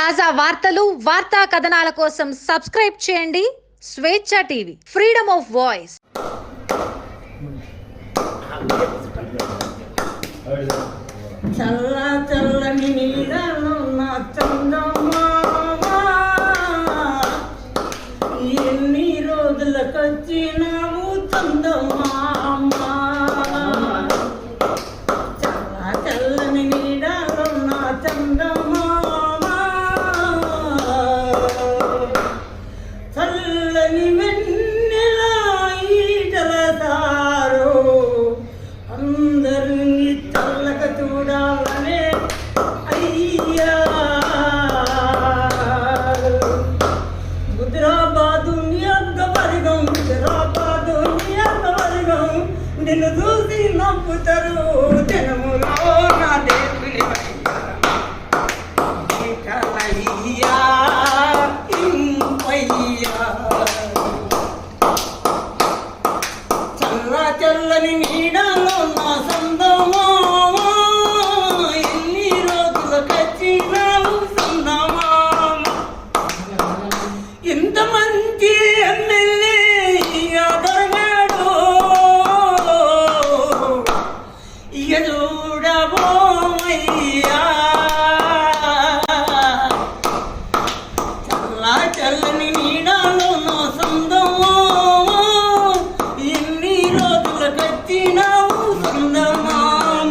తాజా వార్తలు వార్తా కథనాల కోసం సబ్స్క్రైబ్ చేయండి. స్వేచ్ఛ టీవీ ఫ్రీడమ్ ఆఫ్ వాయిస్. చల్ల చల్లని నీడలో నా ఎన్ని రోజులకొచ్చినావు నిన్ను చూసి నవ్వుతారు జనములో నా దేవుని అయ్యా ఇంపయ్యా చల్ల చల్లని నీడలో నా సందమా. ఎన్ని రోజులకు సందమా. రోజులకు వచ్చినావు సందమామ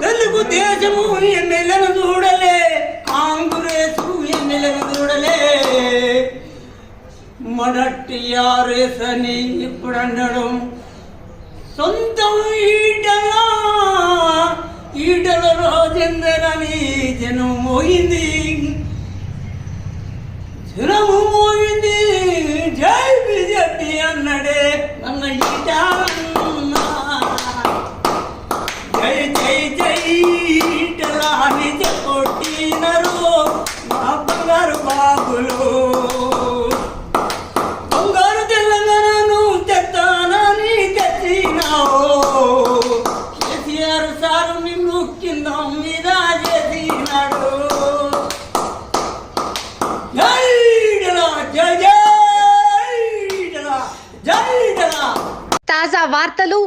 తెలుగుదేశము ఎమ్మెల్యేను చూడలే కాంగ్రెస్ ఎమ్మెల్యేను చూడలే మన టిఆర్ఎస్ అని ఇప్పుడు అనడం సొంతం ఈటల ఈటల రాజేందర్ అని జనం మోయింది జనము ดีจ้า